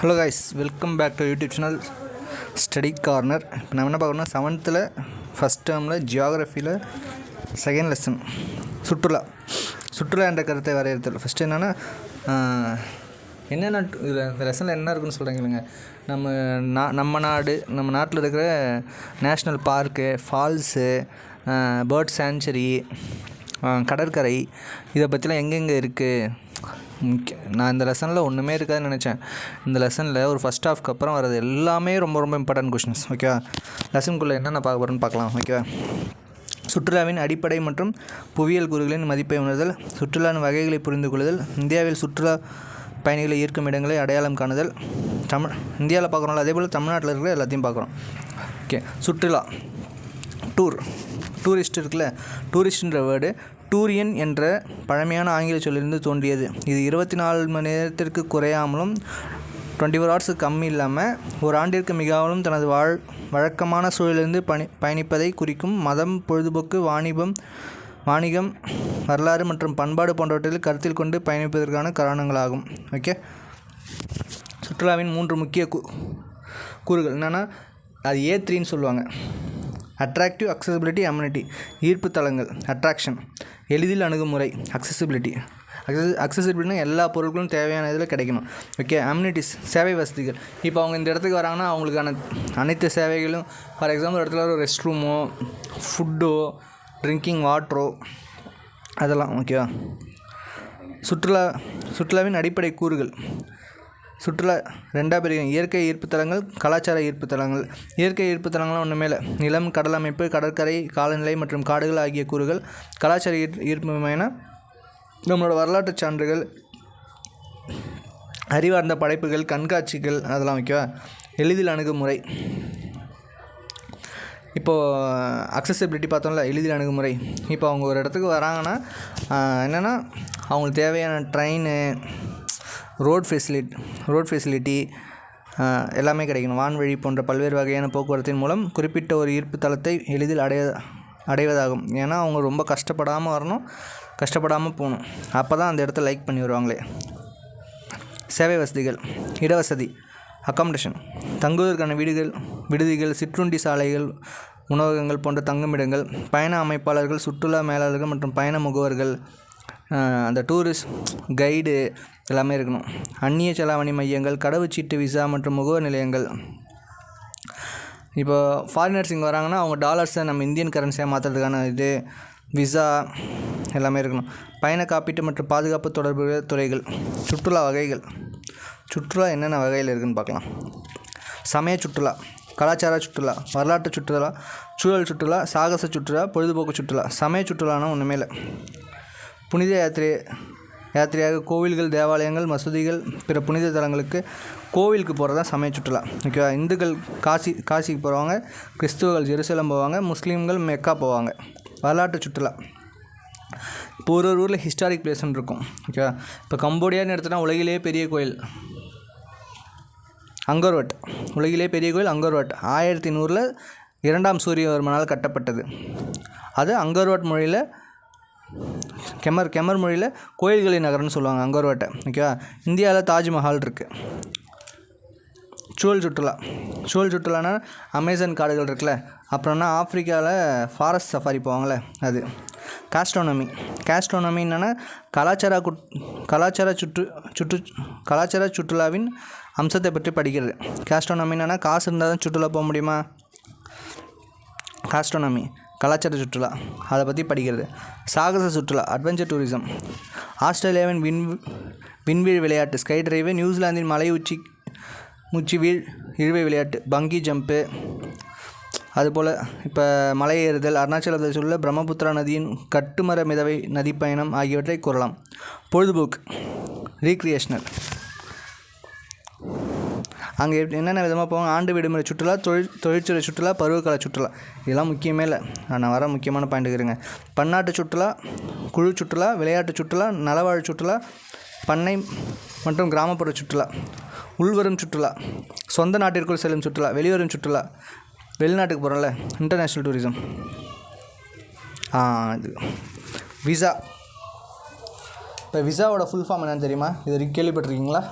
Hello guys welcome back to YouTube channel study corner இப்போ நம்ம என்ன பார்க்கணும்னா செவன்த்தில் ஃபஸ்ட் டேர்மில் ஜியாகிரஃபியில் செகண்ட் லெசன் சுற்றுலா. சுற்றுலா என்ற கருத்தை வரையறுத்தல் ஃபஸ்ட்டு என்னென்னா என்னென்ன இதில் இந்த லெசனில் என்ன இருக்குன்னு சொல்கிறீங்களுங்க நம்ம நா நம்ம நாடு நம்ம நாட்டில் இருக்கிற national park falls bird sanctuary கடற்கரை இதை பற்றிலாம் எங்கெங்கே இருக்குது நான் இந்த லெசனில் ஒன்றுமே இருக்காதுன்னு நினச்சேன். இந்த லெசனில் ஒரு ஃபஸ்ட் ஹாஃப்க்கு அப்புறம் வர்றது எல்லாமே ரொம்ப ரொம்ப இம்பார்ட்டன்ட் கொஷின்ஸ் ஓகேவா லெசனுக்குள்ளே என்னென்ன பார்க்க போகிறோன்னு பார்க்கலாம் ஓகேவா சுற்றுலாவின் அடிப்படை மற்றும் புவியியல் கூறுகளின் மதிப்பை உணர்தல் சுற்றுலாவின் வகைகளை புரிந்து கொள்ளுதல் இந்தியாவில் சுற்றுலா பயணிகளை ஈர்க்கும் இடங்களை அடையாளம் காணுதல் தமிழ் இந்தியாவில் பார்க்குறோம்ல அதே போல் தமிழ்நாட்டில் இருக்கிற எல்லாத்தையும் பார்க்குறோம் ஓகே சுற்றுலா டூர் டூரிஸ்ட் இருக்குல்ல டூரிஸ்ட்ன்ற வேர்டு டூரியன் என்ற பழமையான ஆங்கில சொல்லிருந்து தோன்றியது. இது இருபத்தி நாலு மணி நேரத்திற்கு குறையாமலும் டுவெண்ட்டி ஃபோர் ஹவர்ஸுக்கு கம்மி இல்லாமல் ஒரு ஆண்டிற்கு மிகவும் தனது வாழ் வழக்கமான சூழலிருந்து பணி பயணிப்பதை குறிக்கும் மதம் பொழுதுபோக்கு வாணிபம் வாணிகம் வரலாறு மற்றும் பண்பாடு போன்றவற்றில் கருத்தில் கொண்டு பயணிப்பதற்கான காரணங்களாகும். ஓகே சுற்றுலாவின் மூன்று முக்கிய கூ கூறுகள். என்னென்னா அது ஏ த்ரீன்னு சொல்லுவாங்க. அட்ராக்டிவ் அக்சசபிலிட்டி அம்யூனிட்டி ஈர்ப்பு தளங்கள் அட்ராக்ஷன் எளிதில் அணுகுமுறை அக்சசபிலிட்டி அக்சஸ் அக்சசபிலிட்டினா எல்லா பொருட்களும் தேவையான இதில் கிடைக்கணும். ஓகே அம்யூனிட்டிஸ் சேவை வசதிகள். இப்போ அவங்க இந்த இடத்துக்கு வராங்கன்னா அவங்களுக்கான அனைத்து சேவைகளும் ஃபார் எக்ஸாம்பிள் இடத்துல ஒரு ரெஸ்ட் ரூமோ ஃபுட்டோ ட்ரிங்கிங் வாட்டரோ அதெல்லாம் ஓகேவா சுற்றுலா சுற்றுலாவின் அடிப்படை கூறுகள். சுற்றுலா ரெண்டாக பிரிக்கும். இயற்கை ஈர்ப்பு தலங்கள் கலாச்சார ஈர்ப்பு தலங்கள். இயற்கை ஈர்ப்பு தலங்கள்லாம் ஒன்றுமே இல்லை நிலம் கடல் அமைப்பு கடற்கரை காலநிலை மற்றும் காடுகள் ஆகிய கூறுகள் கலாச்சார ஈர் ஈர்ப்புமையான நம்மளோட வரலாற்று சான்றுகள் அறிவார்ந்த படைப்புகள் கண்காட்சிகள் அதெல்லாம் ஓகேவா எளிதில் அணுகுமுறை. இப்போது அக்சசபிலிட்டி பார்த்தோம்ல எளிதில் அணுகுமுறை. இப்போ அவங்க ஒரு இடத்துக்கு வராங்கன்னா என்னென்னா அவங்களுக்கு தேவையான train road facility road facility எல்லாமே கிடைக்கணும். வான்வழி போன்ற பல்வேறு வகையான போக்குவரத்தின் மூலம் குறிப்பிட்ட ஒரு ஈர்ப்பு தளத்தை எளிதில் அடைய அடைவதாகும். ஏன்னா அவங்க ரொம்ப கஷ்டப்படாமல் வரணும் கஷ்டப்படாமல் போகணும். அப்போ தான் அந்த இடத்த லைக் பண்ணி வருவாங்களே. சேவை வசதிகள் இடவசதி அக்காமடேஷன் தங்குவதற்கான வீடுகள் விடுதிகள் சிற்றுண்டி சாலைகள் உணவகங்கள் போன்ற தங்குமிடங்கள் பயண அமைப்பாளர்கள் சுற்றுலா மேலாளர்கள் மற்றும் பயண முகவர்கள் அந்த டூரிஸ்ட் கைடு எல்லாமே இருக்கணும். அந்நிய செலாவணி மையங்கள் கடவுச்சீட்டு விசா மற்றும் முகவர் நிலையங்கள். இப்போ ஃபாரினர்ஸ் இங்கே வராங்கன்னா அவங்க டாலர்ஸை நம்ம இந்தியன் கரன்சியாக மாற்றுறதுக்கான இது விசா எல்லாமே இருக்கணும். பயண காப்பீட்டு மற்றும் பாதுகாப்பு தொடர்புடைய துறைகள் சுற்றுலா வகைகள். சுற்றுலா என்னென்ன வகையில் இருக்குதுன்னு பார்க்கலாம். சமய சுற்றுலா கலாச்சார சுற்றுலா வரலாற்று சுற்றுலா சூழல் சுற்றுலா சாகச சுற்றுலா பொழுதுபோக்கு சுற்றுலா. சமய சுற்றுலானா ஒன்றுமே இல்லை. புனித யாத்திரை யாத்திரையாக கோவில்கள் தேவாலயங்கள் மசூதிகள் பிற புனித தலங்களுக்கு கோவிலுக்கு போகிறது தான் சமய சுற்றுலா. ஓகேவா இந்துக்கள் காசி காசிக்கு போகிறவங்க கிறிஸ்துவர்கள் ஜெருசலம் போவாங்க முஸ்லீம்கள் மெக்கா போவாங்க. வரலாற்று சுற்றுலா. இப்போ ஒரு ஒரு ஊரில் ஹிஸ்டாரிக் பிளேஸ்ன்னு இருக்கும். ஓகேவா இப்போ கம்போடியான்னு எடுத்தோன்னா உலகிலேயே பெரிய கோயில். அங்கர்வட். உலகிலே பெரிய கோயில் அங்கர்வட். ஆயிரத்தி நூறில் இரண்டாம் சூரியவர்மனால் கட்டப்பட்டது. அது அங்கர்வட் மொழியில் கெமர் கெமர் மொழியில் கோயில்களை நகரம்னு சொல்லுவாங்க அங்கோர்வாட்டை ஓகேவா இந்தியாவில் தாஜ்மஹால் இருக்குது சூழல் சுற்றுலா. சூழல் சுற்றுலானா அமேசான் காடுகள் இருக்குல்ல அப்புறம்னா ஆப்ரிக்காவில் ஃபாரஸ்ட் சஃபாரி போவாங்களே அது. காஸ்ட்ரோனமி காஸ்ட்ரோனமி என்னென்னா கலாச்சார குட் கலாச்சார சுற்று சுற்று கலாச்சார சுற்றுலாவின் அம்சத்தை பற்றி படிக்கிறது. காஸ்ட்ரோனமி என்னென்னா காசு இருந்தால் தான் சுற்றுலா போக முடியுமா? காஸ்ட்ரோனமி கலாச்சார சுற்றுலா அதை பற்றி படிக்கிறது. சாகச சுற்றுலா அட்வென்ச்சர் டூரிசம் ஆஸ்திரேலியாவின் விண் விண்வீழ் விளையாட்டு ஸ்கை டிரைவு நியூசிலாந்தின் மலை உச்சி உச்சி வீழ் இழுவை விளையாட்டு பங்கி ஜம்ப்பு அதுபோல் இப்போ மலை ஏறுதல் அருணாச்சல பிரதேச உள்ள பிரம்மபுத்திரா நதியின் கட்டுமர மிதவை நதிப்பயணம் ஆகியவற்றை கூறலாம். பொழுதுபோக்கு ரீக்ரியேஷனல் அங்கே எப்படி என்னென்ன விதமாக போவாங்க? ஆண்டு விடுமுறை சுற்றுலா தொழில் தொழிற்துறை சுற்றுலா பருவகால சுற்றுலா. இதெல்லாம் முக்கியமே இல்லை. நான் வர முக்கியமான பாயிண்ட் இருங்க. பன்னாட்டு சுற்றுலா குழு சுற்றுலா விளையாட்டு சுற்றுலா நலவாழ் சுற்றுலா பண்ணை மற்றும் கிராமப்புற சுற்றுலா. உள்வரும் சுற்றுலா சொந்த நாட்டிற்குள் செல்லும் சுற்றுலா வெளிவரும் சுற்றுலா. வெளிநாட்டுக்கு போகிறோம்ல இன்டர்நேஷ்னல் டூரிசம் இது. விசா இப்போ விசாவோட ஃபுல் ஃபார்ம் என்னன்னு தெரியுமா? இது வரைக்கும் கேள்விப்பட்டிருக்கீங்களா?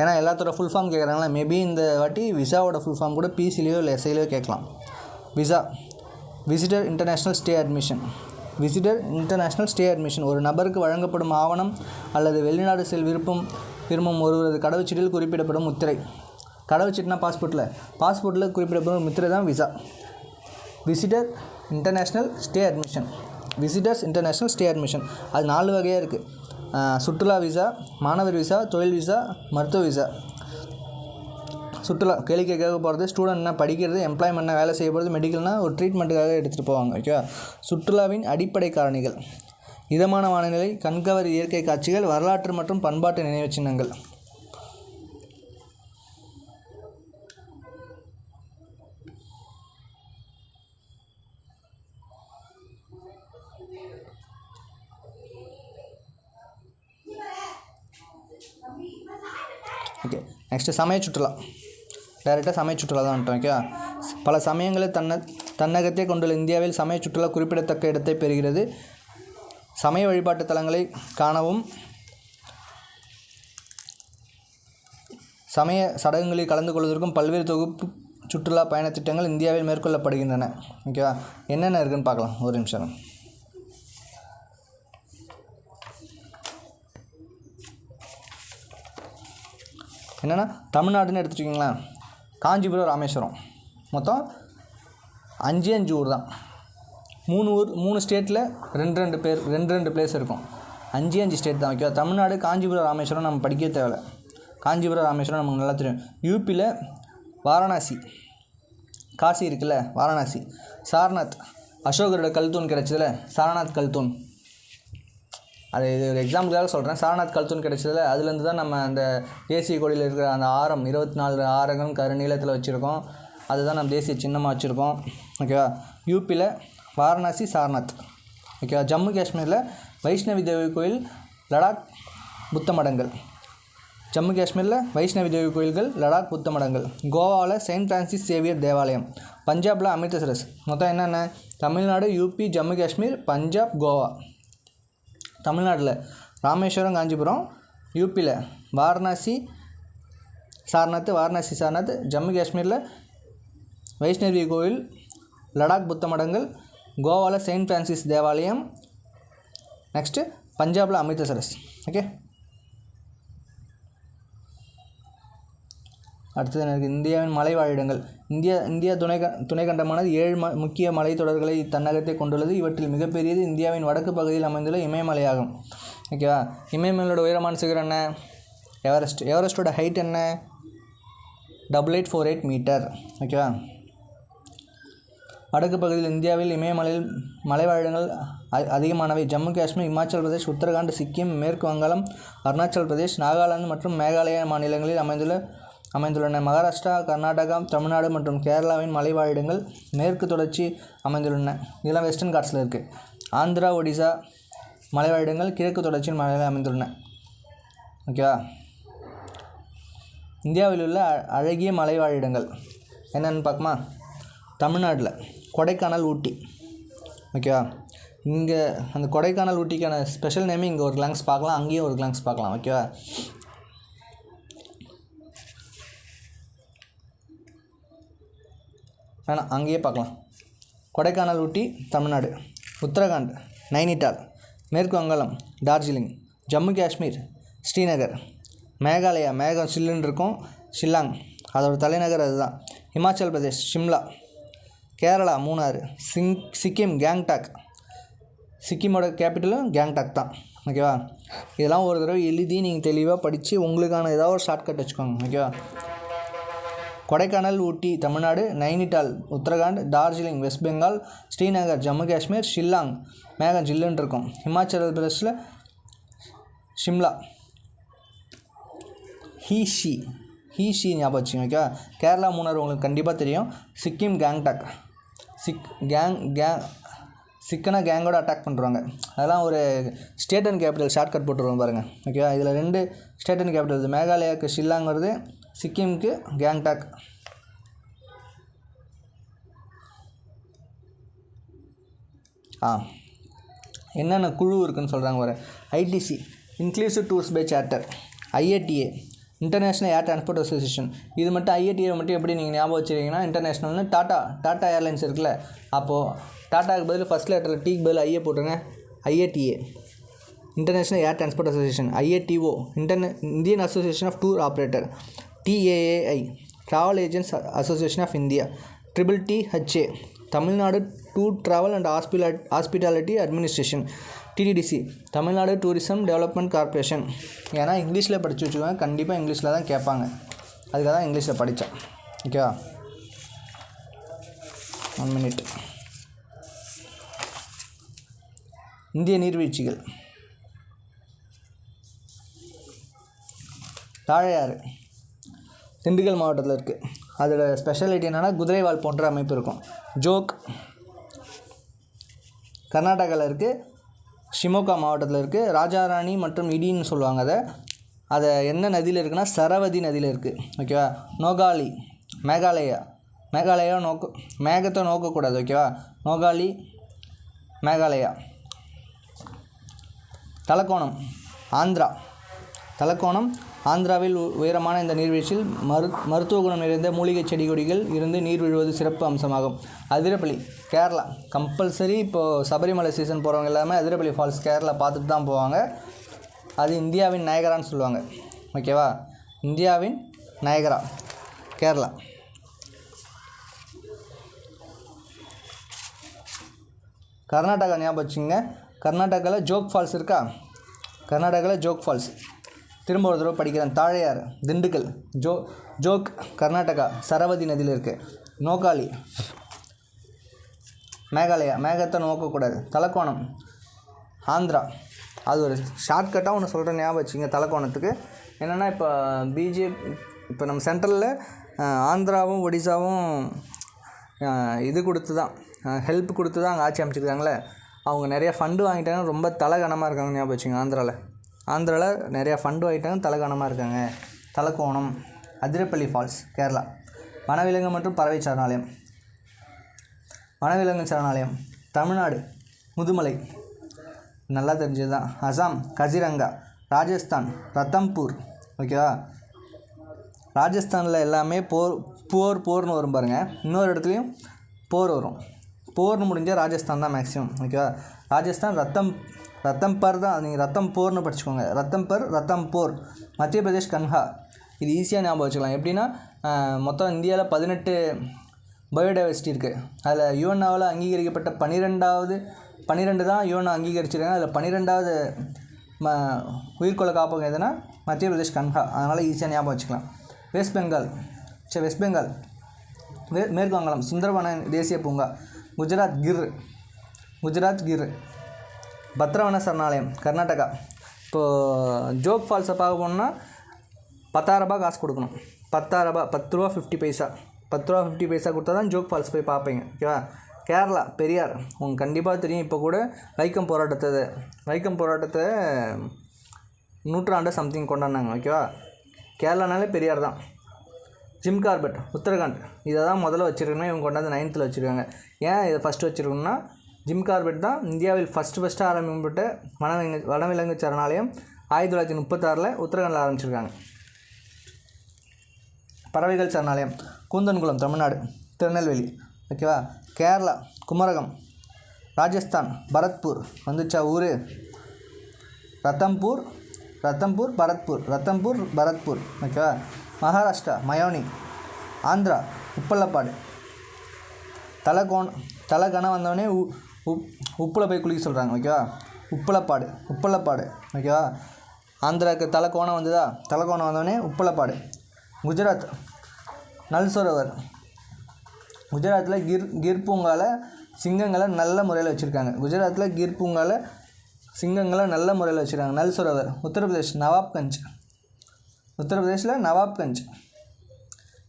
ஏன்னா எல்லாத்தோட ஃபுல் ஃபார்ம் கேட்குறாங்களா மேபி இந்த வாட்டி விசாவோட ஃபுல் ஃபார்ம் கூட பிசிலையோ இல்லை எஸ்ஐலையோ கேட்கலாம். Visa visitor international stay admission visitor international stay admission ஒரு நபருக்கு வழங்கப்படும் ஆவணம் அல்லது வெளிநாடு செல் விருப்பம் விரும்பும் ஒருவரது கடவுச்சீட்டில் குறிப்பிடப்படும் முத்திரை. கடவுச்சீட்டுனா பாஸ்போர்ட்டில் பாஸ்போர்ட்டில் குறிப்பிடப்படும் முத்திரை தான் visa. Visitor international stay admission visitors international stay admission அது நாலு வகையாக இருக்குது சுற்றுலா விசா மாணவர் விசா தொழில் விசா மருத்துவ விசா. சுற்றுலா கேள்வி கேட்க போகிறது ஸ்டூடெண்ட்னா படிக்கிறது எம்ப்ளாய்மெண்ட்னா வேலை செய்ய போகிறது மெடிக்கல்னால் ஒரு ட்ரீட்மெண்ட்டுக்காக எடுத்துகிட்டு போவாங்க ஓகேவா சுற்றுலாவின் அடிப்படை காரணிகள். இதமான வானிலை கண்கவர் இயற்கை காட்சிகள் வரலாற்று மற்றும் பண்பாட்டு நினைவுச்சின்னங்கள் சின்னங்கள் ஓகே நெக்ஸ்ட்டு சமய சுற்றுலா. டைரெக்டாக சமய சுற்றுலா தான் வந்துட்டோம் ஓகே பல சமயங்களை தன்ன தன்னகத்தே கொண்டுள்ள இந்தியாவில் சமய சுற்றுலா குறிப்பிடத்தக்க இடத்தை பெறுகிறது. சமய வழிபாட்டு தலங்களை காணவும் சமய சடங்குகளில் கலந்து கொள்வதற்கும் பல்வேறு தொகுப்பு சுற்றுலா பயணத்திட்டங்கள் இந்தியாவில் மேற்கொள்ளப்படுகின்றன ஓகேவா என்னென்ன இருக்குன்னு பார்க்கலாம் ஒரு நிமிஷம். என்னென்னா தமிழ்நாடுன்னு எடுத்துட்டிங்களேன் காஞ்சிபுரம் ராமேஸ்வரம். மொத்தம் அஞ்சு அஞ்சு ஊர் தான். மூணு ஊர் மூணு ஸ்டேட்டில் ரெண்டு ரெண்டு பேர் ரெண்டு ரெண்டு பிளேஸ் இருக்கும். அஞ்சு அஞ்சு ஸ்டேட் தான். ஓகேவா? தமிழ்நாடு காஞ்சிபுரம் ராமேஸ்வரம் நம்ம படிக்க தேவையில்ல. காஞ்சிபுரம் ராமேஸ்வரம் நமக்கு நல்லா தெரியும். யூபியில் வாரணாசி. காசி இருக்குல்ல வாரணாசி. சாரநாத். அசோகரோட கல்தூன் கிடச்சதில் சாரநாத் கல்தூன் அது இது ஒரு எக்ஸாம்பிளுக்காக சொல்கிறேன் சாரநாத் கல்துன் கிடச்சதில் அதுலேருந்து தான் நம்ம அந்த தேசிய கொடியில் இருக்கிற அந்த ஆரம் இருபத்தி நாலு ஆரகம் கருநீளத்தில் வச்சுருக்கோம். அதுதான் நம்ம தேசிய சின்னமாக வச்சுருக்கோம். ஓகேவா யூபியில் வாரணாசி சாரநாத். ஓகேவா ஜம்மு காஷ்மீரில் வைஷ்ணவி தேவி கோயில் லடாக் புத்த மடங்கள். ஜம்மு காஷ்மீரில் வைஷ்ணவி தேவி கோயில்கள் லடாக் புத்த மடங்கள். கோவாவில் செயின்ட் ஃப்ரான்சிஸ் சேவியர் தேவாலயம். பஞ்சாபில் அமிர்தசரஸ். மொத்தம் என்னென்ன? தமிழ்நாடு யூபி ஜம்மு காஷ்மீர் பஞ்சாப் கோவா. தமிழ்நாட்டில் ராமேஸ்வரம் காஞ்சிபுரம் யூபியில் வாரணாசி சாரநாத் வாரணாசி சாரநாத் ஜம்மு காஷ்மீரில் வைஷ்ணவி கோயில் லடாக் புத்த மடங்கள் கோவாவில் செயின்ட் ஃப்ரான்சிஸ் தேவாலயம் நெக்ஸ்ட்டு பஞ்சாபில் அமிர்தசரஸ். ஓகே? அடுத்தது எனக்கு இந்தியாவின் மலைவாழிடங்கள். இந்தியா இந்தியா துணை துணைக்கண்டமானது ஏழு ம முக்கிய மலைத்தொடர்களை தன்னகத்தை கொண்டுள்ளது. இவற்றில் மிகப்பெரியது இந்தியாவின் வடக்கு பகுதியில் அமைந்துள்ள இமயமலையாகும். ஓகேவா இமயமலையோட உயரமான சிகரம் என்ன? எவரெஸ்ட் எவரெஸ்ட்டோட ஹைட் என்ன? Double eight four eight metre ஓகேவா வடக்கு பகுதியில் இந்தியாவில் இமயமலையில் மலைவாழிடங்கள் அதிகமானவை. ஜம்மு காஷ்மீர் இமாச்சல் பிரதேஷ் உத்தரகாண்ட் சிக்கிம் மேற்கு வங்காளம் அருணாச்சல் பிரதேஷ் நாகாலாந்து மற்றும் மேகாலயா மாநிலங்களில் அமைந்துள்ள அமைந்துள்ளன. மகாராஷ்டிரா கர்நாடகா தமிழ்நாடு மற்றும் கேரளாவின் மலைவாழிடங்கள் மேற்கு தொடர்ச்சி அமைந்துள்ளன. இதெல்லாம் வெஸ்டர்ன் காட்ஸில் இருக்குது ஆந்திரா ஒடிசா மலைவாழிடங்கள் கிழக்கு தொடர்ச்சியின் மலையில் அமைந்துள்ளன. ஓகேவா இந்தியாவில் உள்ள அ- அழகிய மலைவாழிடங்கள் என்னென்னு பார்க்குமா? தமிழ்நாட்டில் கொடைக்கானல் ஊட்டி. ஓகேவா இங்கே அந்த கொடைக்கானல் ஊட்டிக்கான ஸ்பெஷல் நேமே இங்கே ஒரு கிளாங்ஸ் பார்க்கலாம். அங்கேயும் ஒரு கிளாங்ஸ் பார்க்கலாம். ஓகேவா வேணாம் அங்கேயே பார்க்கலாம். கொடைக்கானல் ஊட்டி தமிழ்நாடு. உத்தரகாண்ட் நைனிடால். மேற்கு வங்காளம் டார்ஜிலிங். ஜம்மு காஷ்மீர் ஸ்ரீநகர். மேகாலயா மேகம் சில்லுன்னு இருக்கும். ஷில்லாங். அதோடய தலைநகர் அதுதான். ஹிமாச்சல் பிரதேஷ் ஷிம்லா. கேரளா மூணாறு. சிங் சிக்கிம் கேங்டாக். சிக்கிமோட கேபிட்டலும் கேங்டாக் தான். ஓகேவா? இதெல்லாம் ஒரு தடவை எழுதி நீங்கள் தெளிவாக படித்து உங்களுக்கான ஏதாவது ஒரு ஷார்ட்கட் வச்சுக்கோங்க. ஓகேவா? கொடைக்கானல் ஊட்டி தமிழ்நாடு நைனிடால் உத்தரகாண்ட் டார்ஜிலிங் வெஸ்ட் பெங்கால் ஸ்ரீநகர் ஜம்மு காஷ்மீர் ஷில்லாங் மேகம் ஜில்லுன்னு இருக்கும் ஹிமாச்சல பிரதேஷில் ஷிம்லா. ஹீஷி. ஹீஷி ஞாபகம் வச்சுங்க ஓகேவா? கேரளா மூணார் உங்களுக்கு கண்டிப்பாக தெரியும். Sikkim Gangtok. Sick gang gang சிக்கனாக கேங்கோட அட்டாக் பண்ணுறாங்க அதெல்லாம் ஒரு ஸ்டேட் அண்ட் கேபிட்டல் ஷார்ட்கட் போட்டுருவோம் பாருங்கள் ஓகேவா? இதில் ரெண்டு ஸ்டேட் அண்ட் கேபிட்டல் மேகாலயாவுக்கு ஷில்லாங் வருது சிக்கிமுக்கு கேங்டாக். ஆ. என்னென்ன குழு இருக்குதுன்னு சொல்கிறாங்க வர ITC inclusive tours by charter IATA international air transport association இது மட்டும் ஐஏடிஏ மட்டும் எப்படி நீங்கள் ஞாபகம் வச்சுருக்கீங்கன்னா இன்டர்நேஷ்னல்னு டாட்டா டாட்டா ஏர்லைன்ஸ் இருக்குல்ல. அப்போது டாட்டாக்கு பதில் ஃபஸ்ட் லெட்டரில் டீக்கு பதில் ஐஏ போட்டுருங்க. IATA International Air Transport Association IATO international Indian Association of Tour Operator TAAI Travel Agents Association of India triple THA Tamil Nadu Tour Travel and Hospitality Hospitality Administration TTDC Tamil Nadu Tourism Development Corporation ஏன்னா இங்கிலீஷில் படித்து வச்சுக்கோங்க கண்டிப்பாக இங்கிலீஷில் தான் கேட்பாங்க. அதுக்காக தான் இங்கிலீஷில் படித்தேன் ஓகேவா ஒன் மினிட் இந்திய நீர்வீழ்ச்சிகள். தாழையாறு. திண்டுக்கல் மாவட்டத்தில் இருக்குது அதோட ஸ்பெஷாலிட்டி என்னென்னா குதிரைவால் போன்ற அமைப்பு இருக்கும். ஜோக் கர்நாடகாவில் இருக்குது ஷிமோகா மாவட்டத்தில் இருக்குது ராஜாராணி மற்றும் இடின்னு சொல்லுவாங்க அதை. அதை என்ன நதியில் இருக்குன்னா சரவதி நதியில் இருக்குது ஓகேவா நோகாலி மேகாலயா. மேகாலயா நோக்க மேகத்தை நோக்கக்கூடாது ஓகேவா நோகாலி மேகாலயா. தலக்கோணம் ஆந்திரா. தலக்கோணம் ஆந்திராவில் உ- உயரமான இந்த நீர்வீழ்ச்சியில் மரு மருத்துவ குணம் நிறைந்த மூலிகை செடி கொடிகள் இருந்து நீர் விழுவது சிறப்பு அம்சமாகும். அதிரப்பள்ளி கேரளா. கம்பல்சரி இப்போது சபரிமலை சீசன் போகிறவங்க எல்லாமே அதிரப்பள்ளி ஃபால்ஸ் கேரளா பார்த்துட்டு தான் போவாங்க. அது இந்தியாவின் நயகரான்னு சொல்லுவாங்க. ஓகேவா? இந்தியாவின் நயகரா கேரளா. கர்நாடகா ஞாபகம் வச்சுங்க கர்நாடகாவில் ஜோக் ஃபால்ஸ் இருக்கா? கர்நாடகாவில் ஜோக் ஃபால்ஸ். திரும்ப ஒரு தடவை படிக்கிறேன். தாழையார் திண்டுக்கல் ஜோ ஜோக் கர்நாடகா சரவதி நதியில் இருக்குது நோக்காளி மேகாலயா மேகத்தை நோக்கக்கூடாது. தலக்கோணம் ஆந்திரா. அது ஒரு ஷார்ட்கட்டாக ஒன்று சொல்கிறேன் ஞாபகம் வச்சுங்க தலக்கோணத்துக்கு என்னென்னா இப்போ பிஜேபி இப்போ நம்ம சென்ட்ரலில் ஆந்திராவும் ஒடிசாவும் இது கொடுத்து தான் ஹெல்ப் கொடுத்து தான் அங்கே ஆட்சி அமைச்சிருக்காங்களே. அவங்க நிறைய ஃபண்டு வாங்கிட்டாங்க ரொம்ப தலகனமாக இருக்காங்க ஞாபகம் வச்சுங்க ஆந்திராவில் ஆந்திராவில் நிறையா ஃபண்டு ஆகிட்டாங்க தலைகோணமாக இருக்காங்க. தலக்கோணம் அதிரப்பள்ளி ஃபால்ஸ் கேரளா. வனவிலங்கு மற்றும் பறவை சரணாலயம். வனவிலங்கு சரணாலயம். தமிழ்நாடு முதுமலை. நல்லா தெரிஞ்சது தான் அசாம் கசிரங்கா ராஜஸ்தான் ரத்தம்பூர். ஓகேவா ராஜஸ்தானில் எல்லாமே போர் போர் போர்னு வரும் பாருங்கள் இன்னொரு இடத்துலையும் போர் வரும். போர்னு முடிஞ்சால் ராஜஸ்தான் தான் மேக்ஸிமம் ஓகேவா ராஜஸ்தான் ரத்தம் ரத்தம் பர் தான் நீங்கள் ரத்தம் போர்னு படிச்சுக்கோங்க. ரத்தம் பர் ரத்தம் போர். மத்திய பிரதேஷ் கன்ஹா. இது ஈஸியாக ஞாபகம் வச்சுக்கலாம். எப்படின்னா மொத்தம் இந்தியாவில் பதினெட்டு பயோடைவர்சிட்டி இருக்குது அதில் யுஎன்ஆவில் அங்கீகரிக்கப்பட்ட பன்னிரெண்டாவது பன்னிரெண்டு தான் யுஎன் அங்கீகரிச்சிருக்காங்க. அதில் பன்னிரெண்டாவது ம உயிர்கொலை காப்பகம் எதுனா மத்திய பிரதேஷ் கன்ஹா. அதனால் ஈஸியாக ஞாபகம் வச்சுக்கலாம். வெஸ்ட் பெங்கால் சரி வெஸ்ட் பெங்கால் மே மேற்கு வங்காளம் சுந்தரவன தேசிய பூங்கா. குஜராத் கிர். குஜராத் கிர். பத்ரவன சரணாலயம் கர்நாடகா. இப்போது ஜோக் ஃபால்ஸை பார்க்க போனோம்னா பத்தாயிரரூபா ரூபாய் காசு கொடுக்கணும். பத்தாயிரரூபா ரூபாய் பத்து ரூபா ஃபிஃப்டி பைசா பத்து ரூபா ஃபிஃப்டி பைசா கொடுத்தா தான் ஜோக் ஃபால்ஸ் போய் பார்ப்பீங்க ஓகேவா கேரளா பெரியார். உங்களுக்கு கண்டிப்பாக தெரியும் இப்போ கூட வைக்கம் போராட்டத்தை வைக்கம் போராட்டத்தை நூற்றாண்டு சம்திங் கொண்டாடினாங்க ஓகேவா கேரளானாலே பெரியார் தான். Jim Corbett Uttarakhand. இதை தான் முதல்ல வச்சுருக்கணும் இவங்க கொண்டாந்து நைன்த்தில் வச்சுருக்காங்க. ஏன் இதை ஃபஸ்ட்டு வச்சுருக்கணும்னா ஜிம் கார்பெட் தான் இந்தியாவில் ஃபஸ்ட்டு ஃபஸ்ட்டு ஆரம்பிக்கப்பட்ட வனவிலங்கு வனவிலங்கு சரணாலயம் ஆயிரத்தி தொள்ளாயிரத்தி முப்பத்தாறில் உத்தரகாண்டில் ஆரம்பிச்சிருக்காங்க. பறவைகள் சரணாலயம் கூந்தன்குளம் தமிழ்நாடு திருநெல்வேலி ஓகேவா கேரளா குமரகம் ராஜஸ்தான் பரத்பூர் வந்துச்சா ஊர்? ரத்தம்பூர் ரத்தம்பூர் பரத்பூர் ரத்தம்பூர் பரத்பூர் ஓகேவா மகாராஷ்டிரா மயோனி ஆந்திரா உப்பள்ளப்பாடு. தலைகோண தலை கணம் வந்தவொடனே உப் உப்பில் போய் குளிக்க சொல்கிறாங்க ஓகேவா உப்பளப்பாடு உப்பளப்பாடு ஓகேவா ஆந்திராவுக்கு தலை கோணம் வந்ததா? தலை கோணம் வந்தவொடனே உப்பளப்பாடு குஜராத் நல் சரோவர் குஜராத்தில் கிர் கிர் பூங்காவில் சிங்கங்களை நல்ல முறையில் வச்சுருக்காங்க. குஜராத்தில் கிர் பூங்காவில் சிங்கங்களை நல்ல முறையில் வச்சுருக்காங்க. நல் சரோவர் உத்தரப்பிரதேஷ் நவாப்கஞ்ச். உத்தரப்பிரதேஷில் நவாப்கஞ்ச்.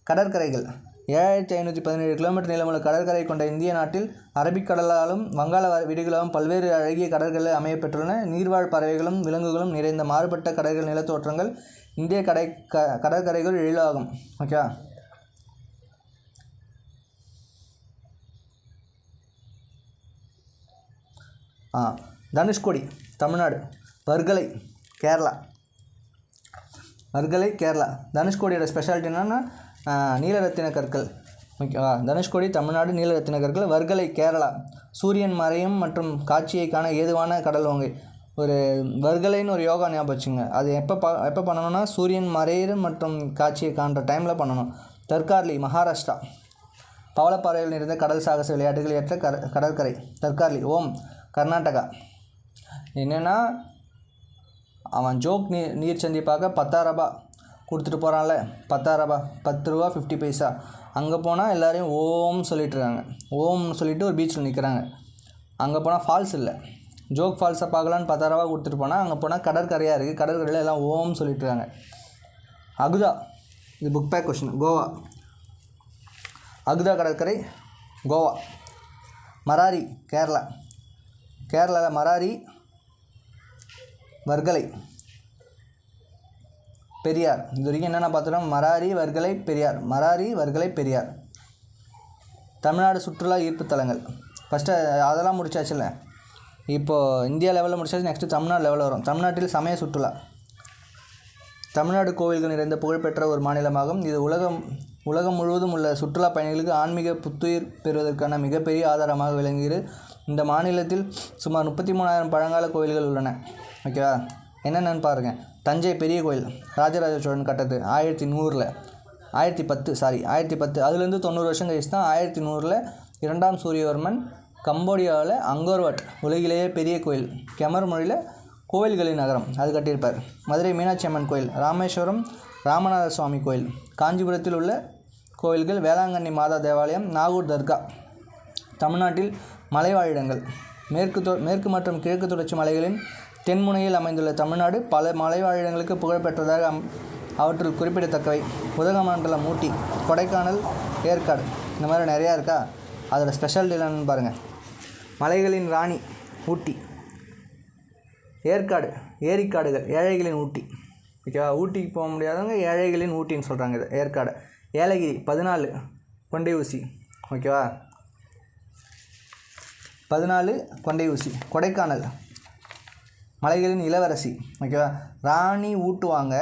கடற்கரைகள். ஏழாயிரத்தி ஐநூற்றி பதினேழு கிலோமீட்டர் நீளமுள்ள கடற்கரை கொண்ட இந்திய நாட்டில் அரபிக்கடலாலும் வங்காள விடுகளாலும் பல்வேறு அழகிய கடற்கரை அமையப்பெற்றுள்ளன. நீர்வாழ் பறவைகளும் விலங்குகளும் நிறைந்த மாறுபட்ட கடற்கரை நிலத்தோற்றங்கள் இந்திய கடை க கடற்கரைகள் எழிலாகும். ஓகேவா ஆ தனுஷ்கோடி தமிழ்நாடு. வர்கலை கேரளா. வர்கலை கேரளா. தனுஷ்கோடியோட ஸ்பெஷாலிட்டி என்னென்னா நீலரத்தின கற்கள். ஓகேவா தனுஷ்கோடி தமிழ்நாடு நீலரத்தின கற்கள். வர்கலை கேரளா. சூரியன் மறையும் மற்றும் காட்சியை காண ஏதுவான கடல் ஓங்கை. ஒரு வர்கலைன்னு ஒரு யோகா ஞாபகம் வச்சுங்க அது எப்போ ப எப்போ பண்ணணும்னா சூரியன் மறையிற மற்றும் காட்சியை காண்ற டைமில் பண்ணணும். தர்கார்லி மகாராஷ்டிரா. பவளப்பாறையில் நிறைந்த கடல் சாகச விளையாட்டுகள் ஏற்ற கர கடற்கரை. தற்கார்லி ஓம் கர்நாடகா. என்னென்னா அவன் ஜோக் நீ நீர் சந்திப்பாக பார்க்க பத்தாயிரம் ரூபாய் கொடுத்துட்டு போகிறான்ல பத்தாயிரரூபா பத்து ரூபா ஃபிஃப்டி பைசா அங்கே போனால் எல்லோரையும் ஓம் சொல்லிட்டுருக்காங்க. ஓம்னு சொல்லிட்டு ஒரு பீச்சில் நிற்கிறாங்க அங்கே போனால் ஃபால்ஸ் இல்லை. ஜோக் ஃபால்ஸை பார்க்கலான்னு பத்தாயிரரூபா கொடுத்துட்டு போனால் அங்கே போனால் கடற்கரையாக இருக்குது கடற்கரையில் எல்லாம் ஓம் சொல்லிட்டுருக்காங்க. அகுதா இது book back question Goa. Aguada கடற்கரை கோவா. மராரி கேரளா. கேரளாவில் மராரி வர்கலை. பெரியார். இது வரைக்கும் என்னென்ன பார்த்துட்டோம் மராரி வர்கலை பெரியார். மராரி வர்கலை பெரியார். தமிழ்நாடு சுற்றுலா ஈர்ப்பு தலங்கள். ஃபஸ்ட்டு அதெல்லாம் முடிச்சாச்சுல்ல? இப்போது இந்தியா லெவலில் முடிச்சாச்சு நெக்ஸ்ட்டு தமிழ்நாடு லெவலில் வரும். தமிழ்நாட்டில் சமய சுற்றுலா. தமிழ்நாடு கோவில்கள் நிறைந்த புகழ்பெற்ற ஒரு மாநிலமாகும். இது உலகம் உலகம் முழுவதும் உள்ள சுற்றுலா பயணிகளுக்கு ஆன்மீக புத்துயிர் பெறுவதற்கான மிகப்பெரிய ஆதாரமாக விளங்குகிறது. இந்த மாநிலத்தில் சுமார் முப்பத்தி மூணாயிரம் பழங்கால கோவில்கள் உள்ளன. ஓகேவா என்னென்னு பாருங்கள் தஞ்சை பெரிய கோயில் ராஜராஜ சோழன் கட்டது ஆயிரத்தி நூறில். ஆயிரத்தி பத்து சாரி ஆயிரத்தி பத்து. அதுலேருந்து தொண்ணூறு வருஷம் கழிச்சு தான் ஆயிரத்தி நூறில் இரண்டாம் சூரியவர்மன் கம்போடியாவில் அங்கோர்வட் உலகிலேயே பெரிய கோயில் கெமர் மொழியில் கோவில்களின் நகரம் அது கட்டியிருப்பார். மதுரை மீனாட்சி அம்மன் கோயில் ராமேஸ்வரம் ராமநாத சுவாமி கோயில் காஞ்சிபுரத்தில் உள்ள கோயில்கள் வேளாங்கண்ணி மாதா தேவாலயம் நாகூர் தர்கா தமிழ்நாட்டில் மலைவாழிடங்கள் மேற்கு தொ மேற்கு மற்றும் கிழக்கு தொடர்ச்சி மலைகளின் தென்முனையில் அமைந்துள்ள தமிழ்நாடு பல மலைவாழிடங்களுக்கு புகழ்பெற்றதாக அம் அவற்றுள் குறிப்பிடத்தக்கவை. உதகமண்டலம் ஊட்டி கொடைக்கானல் ஏற்காடு இந்த மாதிரி நிறையா இருக்கா? அதோட ஸ்பெஷல் என்னன்னு பாருங்கள் மலைகளின் ராணி ஊட்டி. ஏற்காடு ஏரிக்காடுகள் ஏழைகளின் ஊட்டி. ஓகேவா ஊட்டிக்கு போக முடியாதவங்க ஏழைகளின் ஊட்டின்னு சொல்கிறாங்க இது ஏற்காடு. ஏலகிரி பதினாலு கொண்டை ஊசி ஓகேவா பதினாலு கொண்டை ஊசி கொடைக்கானல். மலைகளின் இளவரசி ஓகேவா ராணி ஊட்டுவாங்க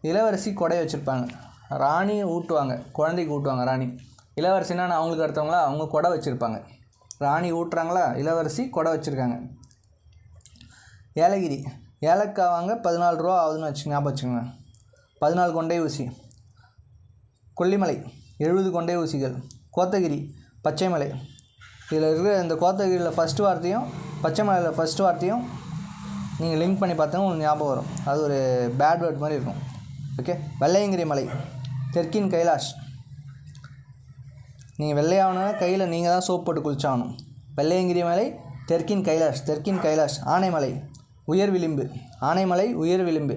இளவரசி கொடை வச்சுருப்பாங்க. ராணி ஊட்டுவாங்க குழந்தைக்கு ஊட்டுவாங்க ராணி. இளவரசினா நான் அவங்களுக்கு அடுத்தவங்களா? அவங்க கொடை வச்சுருப்பாங்க. ராணி ஊட்டுறாங்களா? இளவரசி கொடை வச்சுருக்காங்க. ஏலகிரி. ஏலக்காய் வாங்க பதினாலு ரூபா ஆகுதுன்னு வச்சு ஞாபகம் வச்சுக்கோங்க. பதினாலு கொண்டை ஊசி. கொல்லிமலை. எழுபது கொண்டை ஊசிகள். கோத்தகிரி. பச்சைமலை. இதில் இருக்கிற இந்த கோத்தகிரியில் ஃபஸ்ட்டு வார்த்தையும் பச்சைமலையில் ஃபஸ்ட்டு வார்த்தையும் நீங்கள் லிங்க் பண்ணி பார்த்தா உங்களுக்கு ஞாபகம் வரும். அது ஒரு பேட் வேர்ட் மாதிரி இருக்கும். ஓகே வெள்ளையங்கிரி மலை. தெற்கின் கைலாஷ். நீங்கள் வெள்ளையாகணும்னா கையில் நீங்கள் தான் சோப் போட்டு குளிச்சாகணும். வெள்ளையங்கிரி மலை தெற்கின் கைலாஷ் தெற்கின் கைலாஷ் ஆனைமலை. உயர் விளிம்பு. ஆனைமலை உயர் விளிம்பு.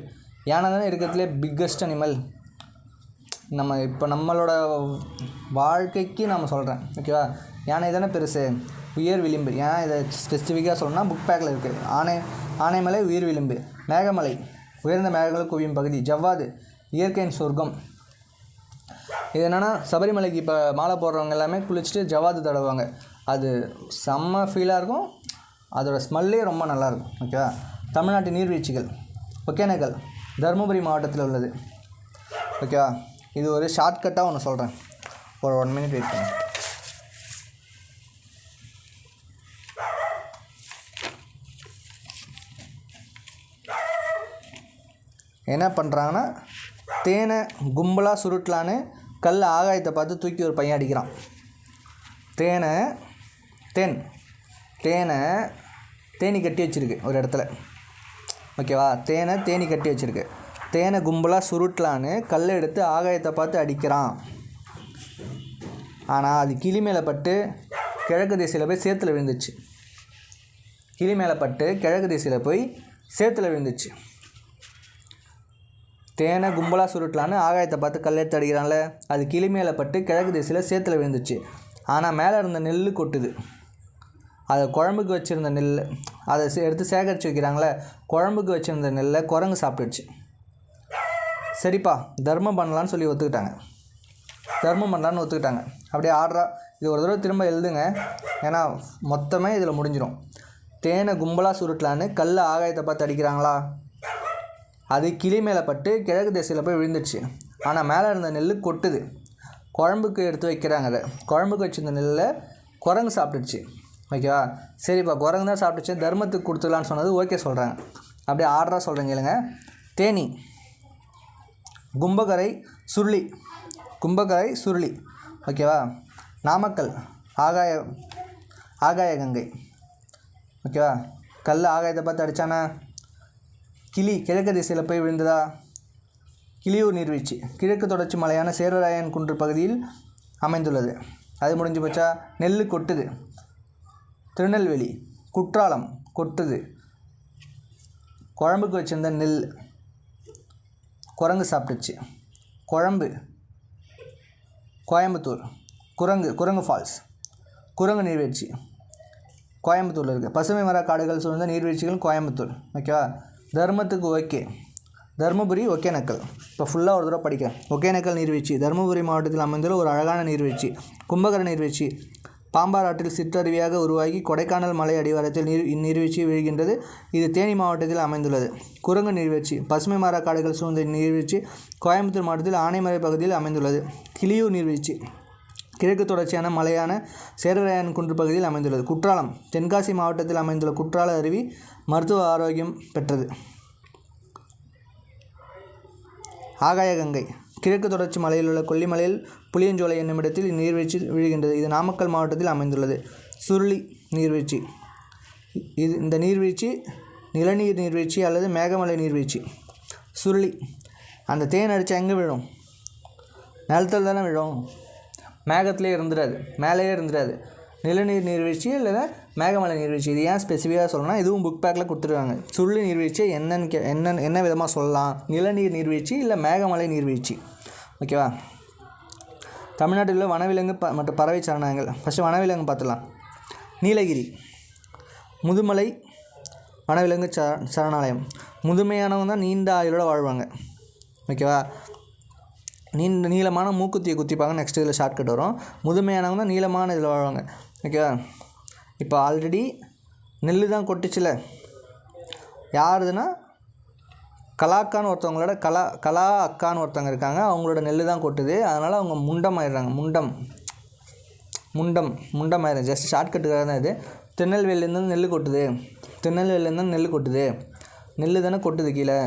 யானை தானே இருக்கிறதுலே பிக்கஸ்ட் அனிமல் நம்ம இப்போ நம்மளோட வாழ்க்கைக்கு நம்ம சொல்கிறேன் ஓகேவா யானை தானே பெருசு. உயர் விளிம்பு. ஏன் இதை ஸ்பெசிஃபிக்காக சொல்லணும்னா புக் பேக்கில் இருக்குது ஆனை ஆனைமலை உயிர் விளிம்பு மேகமலை உயர்ந்த மேகங்கள் குவியும் பகுதி ஜவ்வாது இயற்கையின் சொர்க்கம். இது என்னென்னா சபரிமலைக்கு இப்போ மாலை போடுறவங்க எல்லாமே குளிச்சுட்டு ஜவ்வாது தடவுவாங்க. அது செம்ம ஃபீலாக இருக்கும். அதோட ஸ்மெல்லே ரொம்ப நல்லாயிருக்கும் ஓகேவா தமிழ்நாட்டு நீர்வீழ்ச்சிகள் ஒகேனக்கல் தருமபுரி மாவட்டத்தில் உள்ளது ஓகேவா இது ஒரு ஷார்ட்கட்டாக ஒன்று சொல்கிறேன் ஒரு ஒன் மினிட் வெயிட் பண்ணுங்கள் என்ன பண்ணுறாங்கன்னா தேனை கும்பலாக சுருட்டலான்னு கல் ஆகாயத்தை பார்த்து தூக்கி ஒரு பையன் அடிக்கிறான். தேனை தேன் தேனை தேனி கட்டி வச்சிருக்கு ஒரு இடத்துல. ஓகேவா தேனை தேனி கட்டி வச்சுருக்கு. தேனை கும்பலாக சுருட்டலான்னு கல்லை எடுத்து ஆகாயத்தை பார்த்து அடிக்கிறான். ஆனால் அது கிளி மேலே பட்டு கிழக்கு திசையில் போய் சேத்துல விழுந்துச்சு. கிளி மேலே பட்டு கிழக்கு திசையில் போய் சேத்துல விழுந்துச்சு. தேனை கும்பலாக சுருட்டலான்னு ஆகாயத்தை பார்த்து கல்லெடுத்து அடிக்கிறான்ல. அது கிளி மேலே பட்டு கிழக்கு திசையில் சேத்துல விழுந்துச்சு. ஆனால் மேலே இருந்த நெல் கொட்டுது. அதை குழம்புக்கு வச்சுருந்த நெல் அதை சே- எடுத்து சேகரித்து வைக்கிறாங்களே குழம்புக்கு வச்சுருந்த நெல்லை குரங்கு சாப்பிட்டுடுச்சு சரிப்பா தர்மம் பண்ணலான்னு சொல்லி ஒத்துக்கிட்டாங்க. தர்மம் பண்ணலான்னு ஒத்துக்கிட்டாங்க. அப்படியே ஆர்டரா இது ஒரு தடவை திரும்ப எழுதுங்க. ஏன்னா மொத்தமே இதில் முடிஞ்சிடும் தேனை கும்பலாக சுருட்டலான்னு கல் ஆகாயத்தை பார்த்து அடிக்கிறாங்களா? அது கிளி மேலே பட்டு கிழக்கு திசையில் போய் விழுந்துடுச்சு. ஆனால் மேலே இருந்த நெல் கொட்டுது. குழம்புக்கு எடுத்து வைக்கிறாங்க அதை. குழம்புக்கு வச்சிருந்த நெல்லை குரங்கு சாப்பிட்டுச்சு ஓகேவா? சரிப்பா குரங்கு தான் சாப்பிட்டுச்சு. தர்மத்துக்கு கொடுத்துடலான்னு சொன்னது ஓகே சொல்கிறாங்க அப்படியே ஆர்டராக சொல்கிறீங்க இல்லைங்க தேனி. கும்பகரை சுருளி. கும்பகரை சுருளி. ஓகேவா? நாமக்கல். ஆகாய ஆகாய கங்கை. ஓகேவா? கல் ஆகாயத்தை பார்த்து அடித்தானா கிளி கிழக்கு திசையில் போய் விழுந்ததா? கிளியூர் நீர்வீழ்ச்சி. கிழக்கு தொடர்ச்சி மலையான சேரராயன் குன்று பகுதியில் அமைந்துள்ளது. அது முடிஞ்சு போச்சா? நெல் கொட்டுது. திருநெல்வேலி. குற்றாலம் கொட்டுது. குழம்புக்கு வச்சுருந்த நெல் குரங்கு சாப்பிட்டுச்சு. குழம்பு. கோயம்புத்தூர். குரங்கு குரங்கு ஃபால்ஸ். குரங்கு நீர்வீழ்ச்சி. கோயம்புத்தூரில் இருக்குது பசுமை மர காடுகள் சூழ்ந்த நீர்வீழ்ச்சிகள் கோயம்புத்தூர். ஓகேவா? தர்மத்துக்கு ஓகே. தருமபுரி ஒகேனக்கல் இப்போ ஃபுல்லாக ஒரு தடவை படிக்கிறேன். ஒகேனக்கல் நீர்வீழ்ச்சி. தருமபுரி மாவட்டத்தில் அமைந்துள்ள ஒரு அழகான நீர்வீழ்ச்சி. கும்பகர நீர்வீழ்ச்சி. பாம்பார் ஆற்றில் சிற்றருவியாக உருவாகி கொடைக்கானல் மலை அடிவாரத்தில் நீர் இந்நீர்வீழ்ச்சி விழுகின்றது. இது தேனி மாவட்டத்தில் அமைந்துள்ளது. குரங்கு நீர்வீழ்ச்சி. பசுமை மாறா காடுகள் சூழ்ந்த நீர்வீழ்ச்சி கோயம்புத்தூர் மாவட்டத்தில் ஆனைமலை பகுதியில் அமைந்துள்ளது. கிளியூர் நீர்வீழ்ச்சி. கிழக்கு தொடர்ச்சியான மலையான சேர்வராயன் குன்று பகுதியில் அமைந்துள்ளது. குற்றாலம். தென்காசி மாவட்டத்தில் அமைந்துள்ள குற்றால அருவி மருத்துவ ஆரோக்கியம் பெற்றது. ஆகாயகங்கை கிழக்கு தொடர்ச்சி மலையில் உள்ள கொல்லிமலையில் புளியஞ்சோலை என்னுமிடத்தில் நீர்வீழ்ச்சி இந்நீர்வீழ்ச்சி விழுகின்றது. இது நாமக்கல் மாவட்டத்தில் அமைந்துள்ளது. சுருளி நீர்வீழ்ச்சி. இது இந்த நீர்வீழ்ச்சி நிலநீர் நீர்வீழ்ச்சி அல்லது மேகமலை நீர்வீழ்ச்சி. சுருளி. அந்த தேன் அடித்தா எங்கே விழும்? நிலத்தில் தானே விழும். மேகத்திலே இருந்துடாது. மேலேயே இருந்துடாது. நிலநீர் நீர்வீழ்ச்சி இல்லைன்னா மேகமலை நீர்வீழ்ச்சி. இது ஏன் ஸ்பெசிஃபிக்காக சொல்லணும்னா இதுவும் புக் பேக்கில் கொடுத்துருக்காங்க. சுருளி நீர்வீழ்ச்சி என்னன்னு கே என்ன என்ன விதமாக சொல்லலாம்? நிலநீர் நீர்வீழ்ச்சி இல்லை மேகமலை நீர்வீழ்ச்சி? ஓகேவா தமிழ்நாட்டில் உள்ள வனவிலங்கு ப மற்றும் பறவை சரணாலயங்கள். ஃபஸ்ட்டு வனவிலங்கு பார்த்துலாம் நீலகிரி. முதுமலை வனவிலங்கு ச சரணாலயம். முதுமையானவங்க தான் நீண்ட ஆயுளோட வாழ்வாங்க. ஓகேவா நீண்ட நீளமான மூக்குத்தியை குத்திப்பாங்க நெக்ஸ்ட் இதில் ஷார்ட்கட் வரும். முதுமையானவங்க தான் நீளமான இதில் வாழ்வாங்க. ஓகேவா இப்போ ஆல்ரெடி நெல் தான் கொட்டுச்சுல. யாருதுன்னா? கலாக்கான்னு ஒருத்தவங்களோட கலா கலா அக்கான்னு ஒருத்தவங்க இருக்காங்க. அவங்களோட நெல் தான் கொட்டுது. அதனால் அவங்க முண்டம் ஆயிடுறாங்க முண்டம். முண்டம். முண்டம் ஆயிடும் ஜஸ்ட் ஷார்ட்கட்டுக்காக தான் இது. திருநெல்வேலியிலேருந்து நெல் கொட்டுது. திருநெல்வேலியிலேருந்து நெல் கொட்டுது. நெல் தானே கொட்டுது கீழே.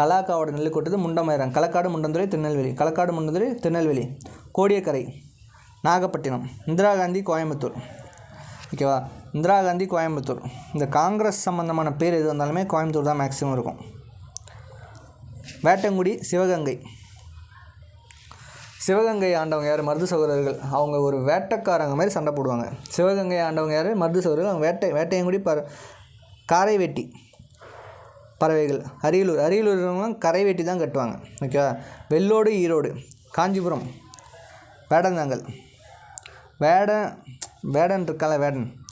கலாக்காவோட நெல் கொட்டுது. முண்டமாயிரம் களக்காடு முண்டந்துறை திருநெல்வேலி. களக்காடு முண்டந்துறை திருநெல்வேலி. கோடியக்கரை. நாகப்பட்டினம் இந்திரா காந்தி கோயம்புத்தூர். ஓகேவா இந்திரா காந்தி கோயம்புத்தூர். இந்த காங்கிரஸ் சம்மந்தமான பேர் எது வந்தாலுமே கோயம்புத்தூர் தான் மேக்ஸிமம் இருக்கும். வேட்டங்குடி சிவகங்கை. சிவகங்கை ஆண்டவங்க யார்? மருது சகோதரர்கள். அவங்க ஒரு வேட்டைக்காரங்க மாதிரி சண்டை போடுவாங்க. சிவகங்கை ஆண்டவங்க யார்? மருது சகோதரர்கள். அவங்க வேட்டை வேட்டையங்குடி பற காரை வெட்டி பறவைகள். அரியலூர் அரியலூர் இருக்கவங்க கரை வெட்டி தான் கட்டுவாங்க. ஓகேவா வெள்ளோடு ஈரோடு. காஞ்சிபுரம் வேடந்தாங்கல். வேடன் வேடன் இருக்கால வேடன்.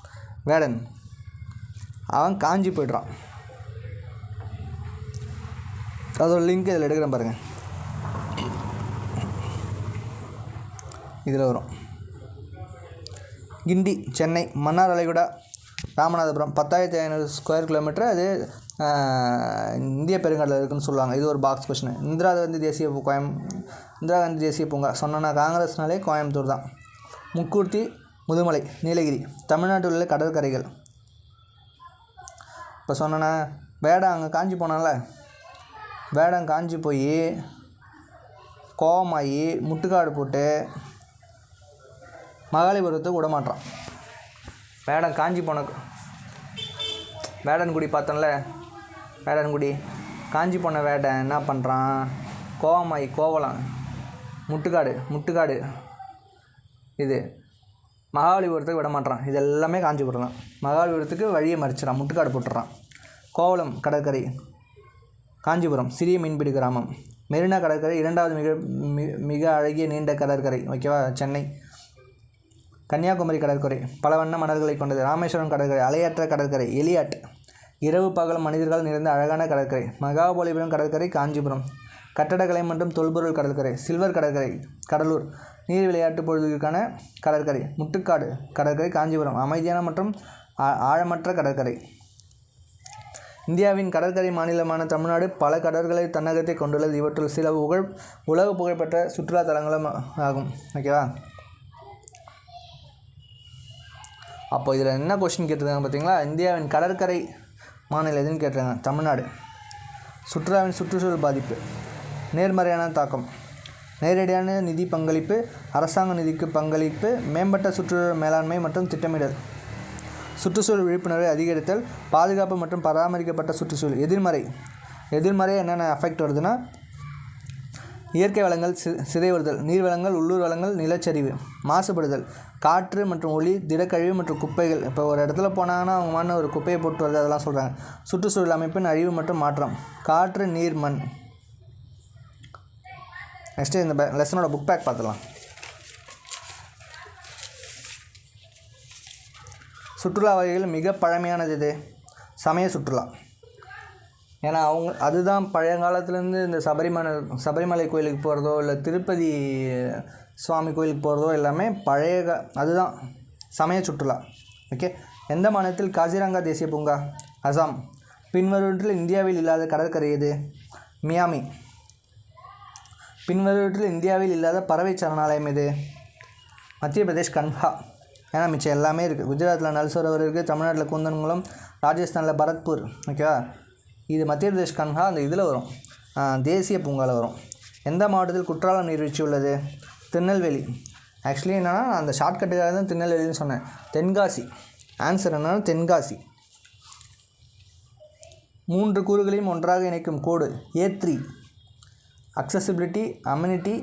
வேடன். அவன் காஞ்சி போய்ட்றான். அதோட லிங்க் இதில் எடுக்கிறேன் பாருங்கள் இதில் வரும். கிண்டி சென்னை மன்னார் அலைகுடா ராமநாதபுரம். பத்தாயிரத்தி ஐநூறு ஸ்கொயர் கிலோமீட்டர் அது இந்திய பெருங்கடலில் இருக்குன்னு சொல்லுவாங்க. இது ஒரு பாக்ஸ் கொஷின் இந்திரா காந்தி தேசிய பூ- கோயம் இந்திரா காந்தி தேசிய பூங்கா. சொன்னோன்னா காங்கிரஸ்னாலே கோயம்புத்தூர் தான். முக்கூர்த்தி முதுமலை நீலகிரி தமிழ்நாட்டில் உள்ள கடற்கரைகள். இப்போ சொன்னேன்னா வேடம் அங்கே காஞ்சி போனால வேடம் காஞ்சி போய் கோவமாகி முட்டுக்காடு போட்டு மகாலிபுரத்தை விட மாட்டான் வேடம் காஞ்சி போன வேடன்குடி பார்த்தோம்ல வேடன்குடி காஞ்சி போன வேடன் என்ன பண்ணுறான் கோவமாயி கோவலம். முட்டுக்காடு முட்டுக்காடு. இது மகாபலிபுரத்துக்கு விட மாட்டான் இது எல்லாமே காஞ்சிபுரம் தான் மகாபலிபுரத்துக்கு வழியை மறிச்சிடறான். முட்டுக்காடு போட்டுறான் கோவலம் கடற்கரை காஞ்சிபுரம் சிறிய மீன்பிடி கிராமம். மெரினா கடற்கரை இரண்டாவது மிக மிக அழகிய நீண்ட கடற்கரை ஓகேவா? சென்னை. கன்னியாகுமரி கடற்கரை பல வண்ண மணல்களை கொண்டது. ராமேஸ்வரம் கடற்கரை அலையற்ற கடற்கரை எலியாட். இரவு பகல் மனிதர்கள் நிறைந்த அழகான கடற்கரை. மகாபலிபுரம் கடற்கரை காஞ்சிபுரம். கட்டடக்கலை மற்றும் தொல்பொருள் கடற்கரை சில்வர் கடற்கரை கடலூர் நீர் விளையாட்டு பொழுதுக்கான கடற்கரை முட்டுக்காடு கடற்கரை காஞ்சிபுரம் அமைதியான மற்றும் ஆ- ஆழமற்ற கடற்கரை. இந்தியாவின் கடற்கரை மாநிலமான தமிழ்நாடு பல கடற்கரை தன்னகத்தை கொண்டுள்ளது. இவற்றுள் சில புகழ் உலக புகழ்பெற்ற சுற்றுலா தலங்களும் ஆகும். ஓகேவா அப்போ இதில் என்ன கொஸ்டின் கேட்டிருக்காங்க பார்த்தீங்களா? இந்தியாவின் கடற்கரை மாநிலம் எதுன்னு கேட்டிருக்காங்க. தமிழ்நாடு. சுற்றுலாவின் சுற்றுச்சூழல் பாதிப்பு. நேர்மறையான தாக்கம். நேரடியான நிதி பங்களிப்பு அரசாங்க நிதிக்கு பங்களிப்பு மேம்பட்ட சுற்றுச்சூழல் மேலாண்மை மற்றும் திட்டமிடல். சுற்றுச்சூழல் விழிப்புணர்வை அதிகரித்தல் பாதுகாப்பு மற்றும் பராமரிக்கப்பட்ட சுற்றுச்சூழல். எதிர்மறை. எதிர்மறை என்னென்ன அஃபெக்ட் வருதுன்னா இயற்கை வளங்கள் சி சிதைவறுதல். நீர் வளங்கள் உள்ளூர் வளங்கள் நிலச்சரிவு. மாசுபடுதல். காற்று மற்றும் ஒளி திடக்கழிவு மற்றும் குப்பைகள். இப்போ ஒரு இடத்துல போனாங்கன்னா அவங்க மண் ஒரு குப்பையை போட்டு வருது அதெல்லாம் சொல்கிறாங்க சுற்றுச்சூழல் அமைப்பின் அழிவு மற்றும் மாற்றம். காற்று நீர் மண். நெக்ஸ்ட்டு இந்த லெசனோட புக் பேக் பார்த்துலாம் சுற்றுலா வகைகள் மிக பழமையானது இது. சமய சுற்றுலா. ஏன்னா அவங்க அதுதான் பழையங்காலத்துலேருந்து இந்த சபரிமலை சபரிமலை கோயிலுக்கு போகிறதோ இல்லை திருப்பதி சுவாமி கோயிலுக்கு போகிறதோ எல்லாமே பழைய க அதுதான் சமய சுற்றுலா. ஓகே எந்த மாநிலத்தில் காசிரங்கா தேசிய பூங்கா? அசாம். பின்வருவற்றில் இந்தியாவில் இல்லாத கடற்கரை இது மியாமி. பின்வருவற்றில் இந்தியாவில் இல்லாத பறவை சரணாலயம் எது? மத்திய பிரதேஷ் கன்ஹா. ஏன்னா மிச்சம் எல்லாமே இருக்குது குஜராத்தில் நல்சோரவர் இருக்குது தமிழ்நாட்டில் கூந்தன்குளம் ராஜஸ்தானில் பரத்பூர் ஓகேவா இது மத்திய பிரதேஷ் கன்ஹா அந்த இதில் வரும். தேசிய பூங்காவில் வரும். எந்த மாவட்டத்தில் குற்றாலம் நீர்வீழ்ச்சி உள்ளது? திருநெல்வேலி. ஆக்சுவலி என்னென்னா அந்த ஷார்ட்கட்டுக்காக தான் திருநெல்வேலின்னு சொன்னேன். தென்காசி. ஆன்சர் என்னென்னா தென்காசி. மூன்று கூறுகளையும் ஒன்றாக இணைக்கும் கோடு ஏ த்ரீ அக்சசிபிலிட்டி அம்யூனிட்டி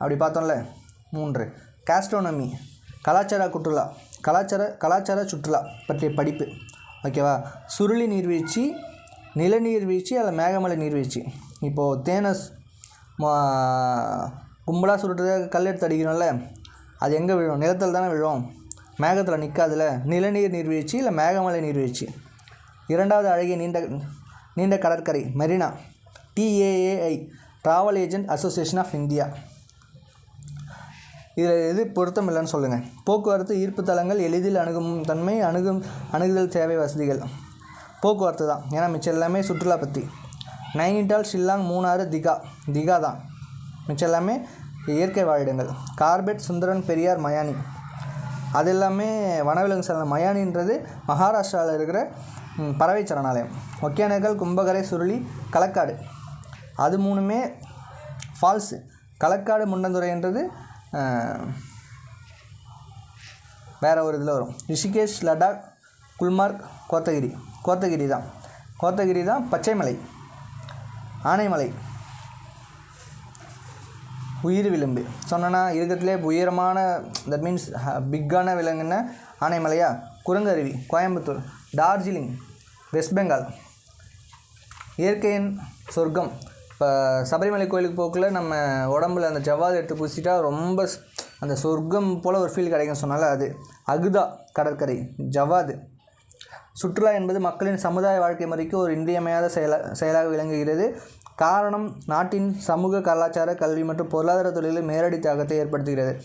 அப்படி பார்த்தோம்ல மூன்று. காஸ்ட்ரோனமி கலாச்சார சுற்றுலா கலாச்சார கலாச்சார சுற்றுலா பற்றிய படிப்பு. ஓகேவா சுருளி நீர்வீழ்ச்சி நிலநீர்வீழ்ச்சி அல்ல மேகமலை நீர்வீழ்ச்சி. இப்போது தேனஸ் கும்பலாக சுருட்டுறத கல் எடுத்து அடிக்கிறோம்ல அது எங்கே விழும்? நிலத்தில் தானே விழும். மேகத்தில் நிற்காதுல நிலநீர் நீர்வீழ்ச்சி இல்லை மேகமலை நீர்வீழ்ச்சி? இரண்டாவது அழகிய நீண்ட நீண்ட கடற்கரை Marina. TAAI Travel Agent Association of India இதில் எது பொருத்தம் இல்லைன்னு சொல்லுங்கள் போக்குவரத்து ஈர்ப்பு தலங்கள் எளிதில் அணுகும் தன்மை அணுகும் அணுகுதல் தேவை வசதிகள். போக்குவரத்து தான். ஏன்னா மிச்சம் எல்லாமே சுற்றுலா பற்றி நைனிட்டால் ஷில்லாங் மூணாறு திகா. திகா தான். மிச்சம் எல்லாமே இயற்கை வாழிடங்கள். கார்பெட் சுந்தரன் பெரியார் மயானி. அது எல்லாமே வனவிலங்கு சரணம் மயானின்றது மகாராஷ்டிராவில் இருக்கிற பறவை சரணாலயம். ஒகேனக்கல் கும்பகரை சுருளி களக்காடு அது மூணுமே ஃபால்ஸு களக்காடு முண்டந்துறைன்றது வேறு வேற ஒரு இதில் வரும். ரிஷிகேஷ் லடாக் குல்மார்க் கோத்தகிரி. கோத்தகிரி தான். கோத்தகிரி தான் பச்சைமலை. ஆனைமலை. உயிர் விளிம்பு. சொன்னேன்னா இருக்கிறதுலே உயரமான தட் மீன்ஸ் பிக்கான விலங்குன்னா ஆனைமலையா? குரங்கருவி கோயம்புத்தூர். டார்ஜிலிங் வெஸ்ட் பெங்கால். இயற்கையின் சொர்க்கம். இப்போ சபரிமலை கோயிலுக்கு போக்கில் நம்ம உடம்புல அந்த ஜவ்வாது எடுத்து பூசிட்டா ரொம்ப ஸ்- அந்த சொர்க்கம் போல் ஒரு ஃபீல் கிடைக்கும் சொன்னால அது. அகுதா கடற்கரை ஜவ்வாது. சுற்றுலா என்பது மக்களின் சமுதாய வாழ்க்கை முறைக்கு ஒரு இன்றியமையாத செயலா செயலாக விளங்குகிறது. காரணம் நாட்டின் சமூக கலாச்சார கல்வி மற்றும் பொருளாதார தொழிலில் நேரடி தாக்கத்தை ஏற்படுத்துகிறது.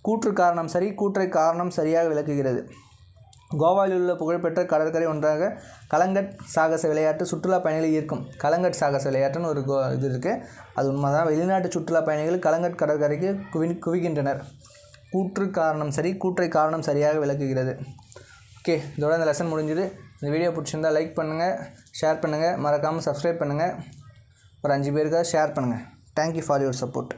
கூற்று காரணம் சரி கூற்றை காரணம் சரியாக விளக்குகிறது. கோவாவில் உள்ள புகழ்பெற்ற கடற்கரை ஒன்றாக கலங்கட் சாகச விளையாட்டு சுற்றுலா பயணிகளை ஈர்க்கும். கலங்கட் சாகச விளையாட்டுன்னு ஒரு கோ இது இருக்குது அது உண்மைதான். வெளிநாட்டு சுற்றுலா பயணிகள் கலங்கட் கடற்கரைக்கு குவி குவிகின்றனர். கூற்று காரணம் சரி கூற்றை காரணம் சரியாக விளக்குகிறது. ஓகே இதோட இந்த லெசன் முடிஞ்சுது. இந்த வீடியோ பிடிச்சிருந்தா லைக் பண்ணுங்கள் ஷேர் பண்ணுங்கள் மறக்காமல் சப்ஸ்கிரைப் பண்ணுங்கள் ஒரு அஞ்சு பேருக்காக ஷேர் பண்ணுங்கள் தேங்க்யூ ஃபார் யுவர் சப்போர்ட்